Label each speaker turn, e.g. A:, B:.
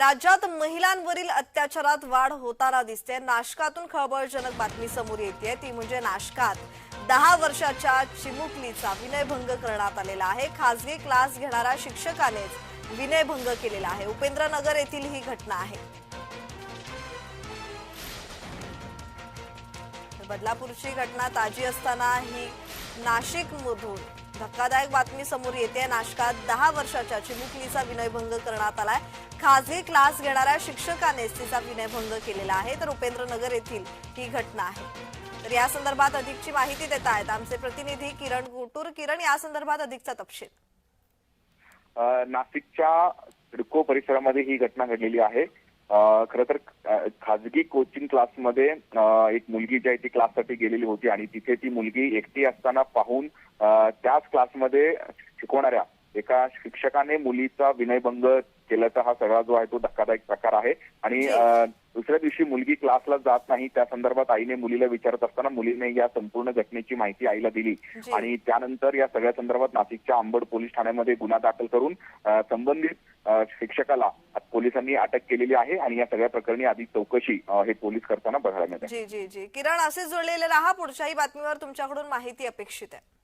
A: राज्यात महिलांवरील अत्याचारात वाढ होताना दिसते. नाशकातून खळबळजनक बातमी समोर येते ती म्हणजे नाशकात दहा वर्षाच्या चिमुकलीचा विनयभंग करण्यात आलेला आहे. खासगी क्लास घेणाऱ्या शिक्षकानेच विनयभंग केलेला आहे. उपेंद्रनगर येथील ही घटना आहे. बदलापूरची घटना ताजी असताना ही नाशिकमधून धक्कादायक बातमी समोर येते नाशकात दहा वर्षाच्या चिमुकलीचा विनयभंग करण्यात आलाय. खाजगी क्लास घेणाऱ्या शिक्षकानेच तिचा विनयभंग केलेला आहे. तर उपेंद्रनगर येथील ही घटना आहे. तर या संदर्भात अधिकची माहिती देत आहेत आमचे प्रतिनिधी किरण गुटूर. किरण या संदर्भात अधिकचा तपशील.
B: नाशिकच्या सिडको परिसरामध्ये ही घटना घडलेली आहे. खर खरं तर खाजगी कोचिंग क्लासमध्ये एक मुलगी जी आहे ती क्लाससाठी गेलेली होती आणि तिथे ती मुलगी एकटी असताना पाहून त्याच क्लासमध्ये शिकवणाऱ्या एका शिक्षकाने मुलीचा विनयभंग केल्याचा हा सगळा जो आहे तो धक्कादायक प्रकार आहे. आणि दुसऱ्या दिवशी मुलगी क्लासला जात नाही त्या संदर्भात आईने मुलीला विचारत असताना मुलीने या संपूर्ण घटनेची माहिती आईला दिली. आणि त्यानंतर या सगळ्या संदर्भात नाशिकच्या अंबड पोलीस ठाण्यामध्ये गुन्हा दाखल करून संबंधित शिक्षकाला पोलिसांनी अटक केलेली आहे आणि या सगळ्या प्रकरणी अधिक चौकशी हे पोलीस करताना बघायला मिळते.
A: जी जी जी. किरण असे जुळलेले राहा. पुढच्याही बातमीवर तुमच्याकडून माहिती अपेक्षित आहे.